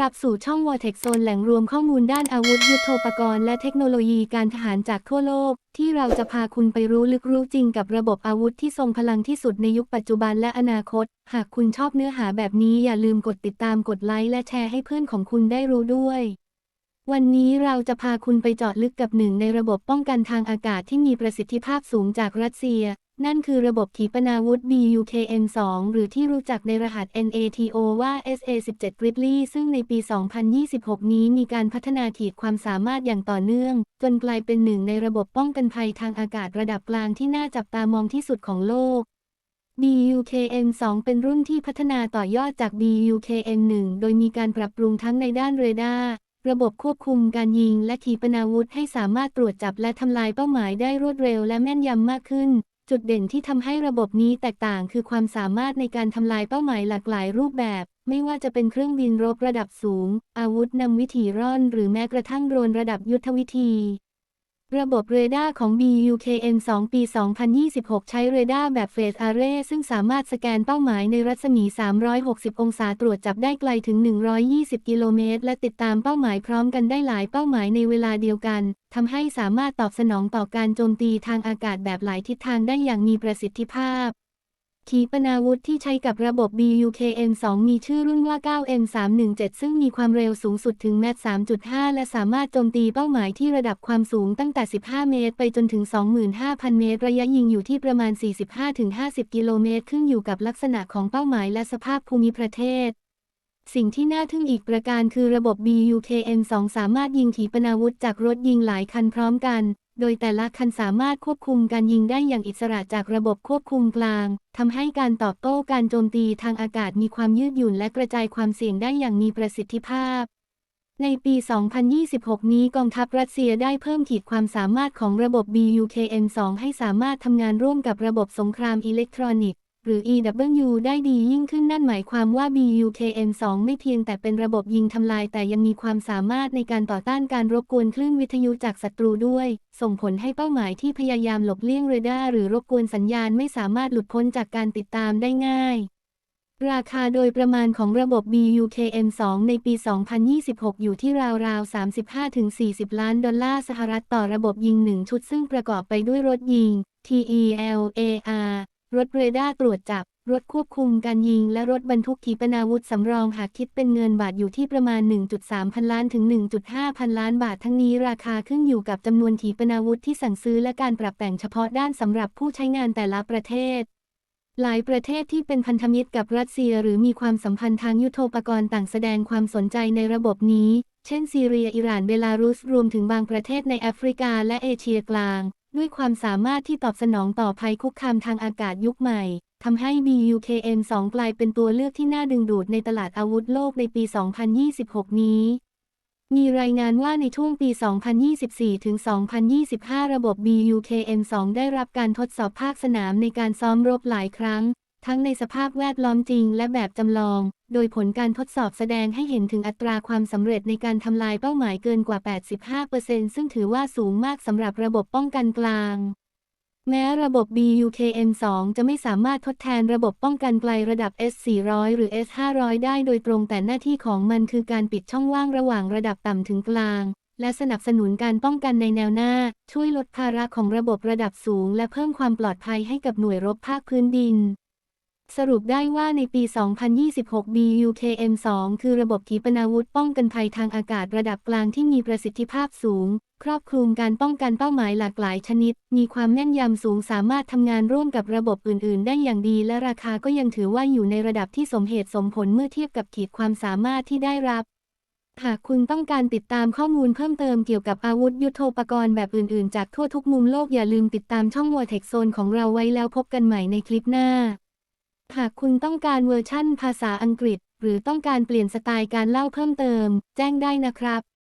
รับสู่ช่อง Vortex Zone แหล่งรวมข้อมูลด้านอาวุธยุทโธปกรณ์และเทคโนโลยีการทหารจากทั่วโลก ที่เราจะพาคุณไปรู้ลึกรู้จริงกับระบบอาวุธที่ทรงพลังที่สุดในยุคปัจจุบันและอนาคต หากคุณชอบเนื้อหาแบบนี้อย่าลืมกดติดตามกดไลค์และแชร์ให้เพื่อนของคุณได้รู้ด้วยวันนี้เราจะพาคุณไปเจาะลึกกับหนึ่งในระบบป้องกันทางอากาศที่มีประสิทธิภาพสูงจากรัสเซีย นั่นคือระบบขีปนาวุธ BUKM-2 หรือที่รู้จักในรหัส NATO ว่า SA-17 Gridley ซึ่งในปี 2026 นี้มีการพัฒนาขีดความสามารถอย่างต่อเนื่อง จนกลายเป็นหนึ่งในระบบป้องกันภัยทางอากาศระดับกลางที่น่าจับตามองที่สุดของโลก BUKM-2 เป็นรุ่นที่พัฒนาต่อยอดจาก BUKM-1 โดยมีการปรับปรุงทั้งในด้านเรดาร์ระบบควบคุมการยิงและขีปนาวุธให้สามารถตรวจจับและทำลายเป้าหมายได้รวดเร็วและแม่นยำมากขึ้น จุดเด่นที่ทำให้ระบบนี้แตกต่างคือความสามารถในการทำลายเป้าหมายหลากหลายรูปแบบ ไม่ว่าจะเป็นเครื่องบินรบระดับสูง อาวุธนำวิถีร่อน หรือแม้กระทั่งโดรนระดับยุทธวิธี ระบบเรดาร์ของ BUKM 2 ปี 2026 ใช้เรดาร์แบบเฟสอาร์เรซึ่งสามารถสแกนเป้าหมายในรัศมี 360 องศาตรวจจับได้ไกลถึง 120 กิโลเมตร และติดตามเป้าหมายพร้อมกันได้หลายเป้าหมายในเวลาเดียวกัน ทำให้สามารถตอบสนองต่อการโจมตีทางอากาศแบบหลายทิศทางได้อย่างมีประสิทธิภาพ ขีปนาวุธที่ใช้กับระบบ BUKM-2 มีชื่อรุ่นว่า 9M317 ซึ่งมีความเร็วสูงสุดถึงแมต3.5 และสามารถโจมตีเป้าหมายที่ระดับความสูงตั้งแต่ 15 เมตร ไปจนถึง 25,000 เมตร ระยะยิงอยู่ที่ประมาณ 45-50 กิโลเมตร ขึ้นอยู่กับลักษณะของเป้าหมายและสภาพภูมิประเทศสิ่งที่น่าทึ่งอีกประการคือระบบ BUKM-2 สามารถยิงขีปนาวุธจากรถยิงหลายคันพร้อมกันโดยแต่ละคันสามารถควบคุมการยิงได้อย่างอิสระจากระบบควบคุมกลาง ทำให้การตอบโต้การโจมตีทางอากาศมีความยืดหยุ่นและกระจายความเสี่ยงได้อย่างมีประสิทธิภาพ ในปี 2026 นี้กองทัพรัสเซียได้เพิ่มขีดความสามารถของระบบ BUKM-2 ให้สามารถทำงานร่วมกับระบบสงครามอิเล็กทรอนิกส์ รือ EW ได้ดียิ่งขึ้นนั่นหมายความว่า BUKM-2 ไม่เพียงแต่เป็นระบบยิงทำลายแต่ยังมีความสามารถในการต่อต้านการรบกวนคลื่นวิทยุจากศัตรูด้วย ส่งผลให้เป้าหมายที่พยายามหลบเลี่ยงเรดาร์หรือรบกวนสัญญาณไม่สามารถหลุดพ้นจากการติดตามได้ง่ายราคาโดยประมาณของระบบ BUKM-2 ในปี 2026 อยู่ที่ราวๆ 35-40 ล้านดอลลาร์สหรัฐต่อระบบยิงหนึ่งชุดซึ่งประกอบไปด้วยรถยิง TELAR รถเรดาร์ตรวจจับ รถควบคุมการยิง และรถบรรทุกขีปนาวุธสำรองหากคิดเป็นเงินบาทอยู่ที่ประมาณ 1.3 พันล้านถึง 1.5 พันล้านบาททั้งนี้ราคาขึ้นอยู่กับจำนวนขีปนาวุธที่สั่งซื้อและการปรับแต่งเฉพาะด้านสำหรับผู้ใช้งานแต่ละประเทศหลายประเทศที่เป็นพันธมิตรกับรัสเซียหรือมีความสัมพันธ์ทางยุทโธปกรณ์ต่างแสดงความสนใจในระบบนี้ เช่นซีเรีย อิหร่าน เบลารุส รวมถึงบางประเทศในแอฟริกาและเอเชียกลาง ด้วยความสามารถที่ตอบสนองต่อภัยคุกคามทางอากาศยุคใหม่ทำให้ BUKM-2 กลายเป็นตัวเลือกที่น่าดึงดูดในตลาดอาวุธโลกในปี 2026 นี้ มีรายงานว่าในช่วงปี 2024 ถึง 2025 ระบบ BUKM-2 ได้รับการทดสอบภาคสนามในการซ้อมรบหลายครั้ง ทั้งในสภาพแวดล้อมจริงและแบบจำลอง โดยผลการทดสอบแสดงให้เห็นถึงอัตราความสำเร็จในการทำลายเป้าหมายเกินกว่า 85%ซึ่งถือว่าสูงมากสำหรับระบบป้องกันกลาง แม้ระบบ BUKM-2 จะไม่สามารถทดแทนระบบป้องกันไกลระดับ S400 หรือ S500 ได้โดยตรงแต่หน้าที่ของมันคือการปิดช่องว่างระหว่างระดับต่ำถึงกลาง และสนับสนุนการป้องกันในแนวหน้า ช่วยลดภาระของระบบระดับสูง และเพิ่มความปลอดภัยให้กับหน่วยรบภาคพื้นดิน สรุปได้ว่าในปี 2026 BUKM-2 คือระบบขีปนาวุธป้องกันภัยทางอากาศระดับกลางที่มีประสิทธิภาพสูง ครอบคลุมการป้องกันเป้าหมายหลากหลายชนิด มีความแม่นยำสูงสามารถทำงานร่วมกับระบบอื่น ๆ ได้อย่างดี และราคาก็ยังถือว่าอยู่ในระดับที่สมเหตุสมผลเมื่อเทียบกับขีดความสามารถที่ได้รับหากคุณต้องการติดตามข้อมูลเพิ่มเติมเกี่ยวกับอาวุธยุทโธปกรณ์แบบอื่น ๆ จากทั่วทุกมุมโลกอย่าลืมติดตามช่อง Vortex Zone ของเราไว้แล้วพบกันใหม่ในคลิปหน้า หากคุณต้องการเวอร์ชั่นภาษาอังกฤษ หรือต้องการเปลี่ยนสไตล์การเล่าเพิ่มเติม แจ้งได้นะครับ